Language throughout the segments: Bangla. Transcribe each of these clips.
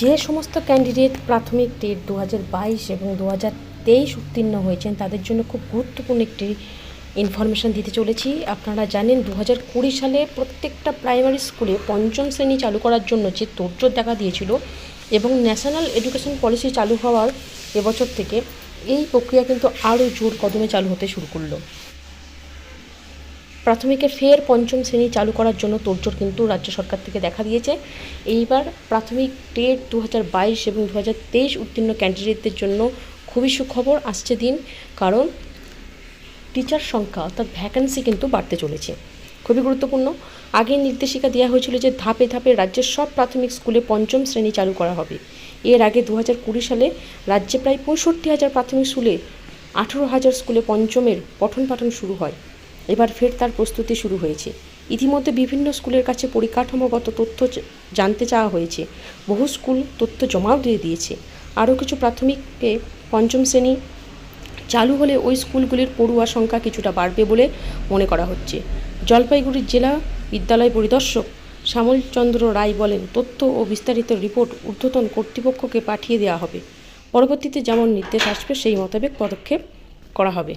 যে সমস্ত ক্যান্ডিডেট প্রাথমিক টেট দু হাজার বাইশ এবং দু তেইশ উত্তীর্ণ হয়েছেন, তাদের জন্য খুব গুরুত্বপূর্ণ একটি ইনফরমেশান দিতে চলেছি। আপনারা জানেন দু হাজার কুড়ি সালে প্রত্যেকটা প্রাইমারি স্কুলে পঞ্চম শ্রেণি চালু করার জন্য যে তোড়জোড় দেখা দিয়েছিল এবং ন্যাশনাল এডুকেশন পলিসি চালু হওয়ার এবছর থেকে, এই প্রক্রিয়া কিন্তু আরও জোর কদমে চালু হতে শুরু করল। প্রাথমিকে ফের পঞ্চম শ্রেণি চালু করার জন্য তোড়জোড় কিন্তু রাজ্য সরকার থেকে দেখা দিয়েছে। এইবার প্রাথমিক টেট দু বাইশ এবং দু হাজার তেইশ উত্তীর্ণ ক্যান্ডিডেটদের জন্য খুবই সুখবর আসছে দিন, কারণ টিচার সংখ্যা অর্থাৎ ভ্যাকেন্সি কিন্তু বাড়তে চলেছে। খুবই গুরুত্বপূর্ণ। আগে নির্দেশিকা দেওয়া হয়েছিল যে ধাপে ধাপে রাজ্যের সব প্রাথমিক স্কুলে পঞ্চম শ্রেণি চালু করা হবে। এর আগে দু কুড়ি সালে রাজ্যে প্রায় পঁয়ষট্টি হাজার প্রাথমিক স্কুলে আঠেরো হাজার স্কুলে পঞ্চমের পঠন পাঠন শুরু হয়। এবার ফের তার প্রস্তুতি শুরু হয়েছে। ইতিমধ্যে বিভিন্ন স্কুলের কাছে পরিকাঠামোগত তথ্য জানতে চাওয়া হয়েছে। বহু স্কুল তথ্য জমাও দিয়ে দিয়েছে। আরও কিছু প্রাথমিকে পঞ্চম শ্রেণি চালু হলে ওই স্কুলগুলির পড়ুয়া সংখ্যা কিছুটা বাড়বে বলে মনে করা হচ্ছে। জলপাইগুড়ির জেলা বিদ্যালয় পরিদর্শক শ্যামল চন্দ্র রায় বলেন, তথ্য ও বিস্তারিত রিপোর্ট ঊর্ধ্বতন কর্তৃপক্ষকে পাঠিয়ে দেওয়া হবে। পরবর্তীতে যেমন নির্দেশ আসবে, সেই মোতাবেক পদক্ষেপ করা হবে।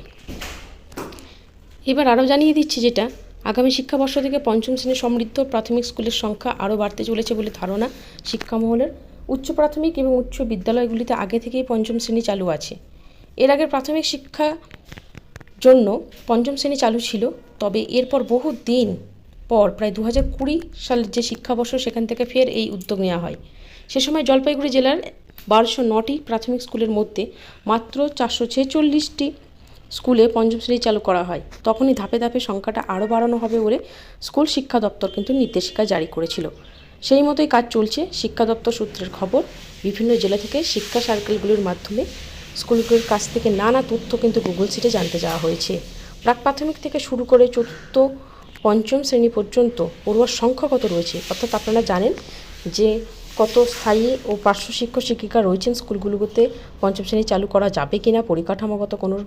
এবার আরও জানিয়ে দিচ্ছি যেটা, আগামী শিক্ষাবর্ষ থেকে পঞ্চম শ্রেণি সমৃদ্ধ প্রাথমিক স্কুলের সংখ্যা আরও বাড়তে চলেছে বলে ধারণা শিক্ষামহলের উচ্চ প্রাথমিক এবং উচ্চ বিদ্যালয়গুলিতে আগে থেকেই পঞ্চম শ্রেণি চালু আছে। এর আগে প্রাথমিক শিক্ষা জন্য পঞ্চম শ্রেণি চালু ছিল, তবে এরপর বহু দিন পর প্রায় দু হাজার কুড়ি সালের যে শিক্ষাবর্ষ সেখান থেকে ফের এই উদ্যোগ নেওয়া হয়। সে সময় জলপাইগুড়ি জেলার বারোশো নটি প্রাথমিক স্কুলের মধ্যে মাত্র চারশো ছেচল্লিশটি স্কুলে পঞ্চম শ্রেণি চালু করা হয়। তখনই ধাপে ধাপে সংখ্যাটা আরও বাড়ানো হবে বলে স্কুল শিক্ষা দপ্তর কিন্তু নির্দেশিকা জারি করেছিল। সেই মতোই কাজ চলছে শিক্ষা দপ্তর সূত্রের খবর। বিভিন্ন জেলা থেকে শিক্ষা সার্কেলগুলির মাধ্যমে স্কুলগুলির কাছ থেকে নানা তথ্য কিন্তু গুগল সিটে জানতে যাওয়া হয়েছে। প্রাক প্রাথমিক থেকে শুরু করে চতুর্থ, পঞ্চম শ্রেণি পর্যন্ত পড়ুয়ার সংখ্যা কত রয়েছে? অর্থাৎ আপনারা জানেন যে কত স্থায়ী ও পার্শ্ব শিক্ষক শিক্ষিকা রয়েছেন স্কুলগুলোতে পঞ্চম শ্রেণি চালু করা যাবে কিনা, পরিকাঠামোগত কোনো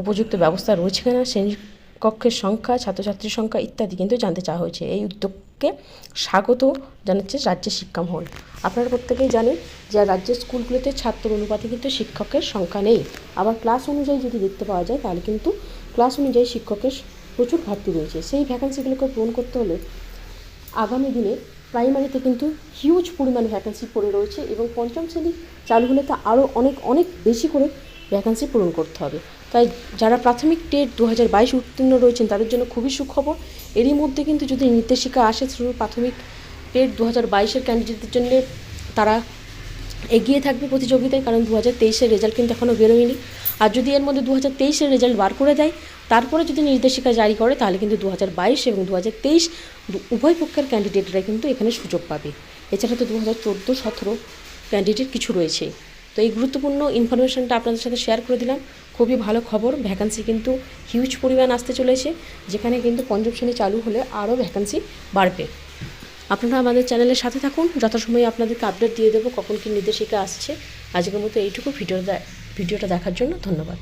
উপযুক্ত ব্যবস্থা রয়েছে কিনা শ্রেণীকক্ষের সংখ্যা, ছাত্রছাত্রীর সংখ্যা ইত্যাদি কিন্তু জানতে চাওয়া হয়েছে। এই উদ্যোগকে স্বাগত জানাচ্ছে রাজ্যের শিক্ষামহল আপনারা প্রত্যেকেই জানেন যে রাজ্যের স্কুলগুলোতে ছাত্র অনুপাতে কিন্তু শিক্ষকের সংখ্যা নেই। আবার ক্লাস অনুযায়ী যদি দেখতে পাওয়া যায়, তাহলে কিন্তু ক্লাস অনুযায়ী শিক্ষকের প্রচুর ঘাটতি রয়েছে। সেই ভ্যাকান্সিগুলোকে পূরণ করতে হলে আগামী দিনে প্রাইমারিতে কিন্তু হিউজ পরিমাণ ভ্যাকেন্সি পড়ে রয়েছে এবং পঞ্চম শ্রেণি চালু হলে তা আরও অনেক অনেক বেশি করে ভ্যাকেন্সি পূরণ করতে হবে। তাই যারা প্রাথমিক টেট দু হাজার বাইশ উত্তীর্ণ রয়েছেন, তাদের জন্য খুবই সুখবর। এরই মধ্যে কিন্তু যদি নির্দেশিকা আসে শুধু প্রাথমিক টেট দু হাজার বাইশের ক্যান্ডিডেটদের জন্য, তারা এগিয়ে থাকবে প্রতিযোগিতায়, কারণ দু হাজার তেইশের রেজাল্ট কিন্তু এখনও বেরোয়নি। আর যদি এর মধ্যে দু হাজার তেইশের রেজাল্ট বার করে দেয়, তারপরে যদি নির্দেশিকা জারি করে, তাহলে কিন্তু দু হাজার বাইশ এবং দু হাজার তেইশ উভয় পক্ষের ক্যান্ডিডেটরা কিন্তু এখানে সুযোগ পাবে। এছাড়া তো দু হাজার চোদ্দ সতেরো ক্যান্ডিডেট কিছু রয়েছে। তো এই গুরুত্বপূর্ণ ইনফরমেশনটা আপনাদের সাথে শেয়ার করে দিলাম। খুবই ভালো খবর। ভ্যাকান্সি কিন্তু হিউজ পরিমাণ আসতে চলেছে, যেখানে কিন্তু পঞ্চম শ্রেণি চালু হলে আরও ভ্যাকান্সি বাড়বে। আপনারা আমাদের চ্যানেলের সাথে থাকুন। যথাসময়ে আপনাদেরকে আপডেট দিয়ে দেবো কখন কী নির্দেশিকা আসছে। আজকের মতো এইটুকু ভিডিও ভিডিওটা দেখার জন্য ধন্যবাদ।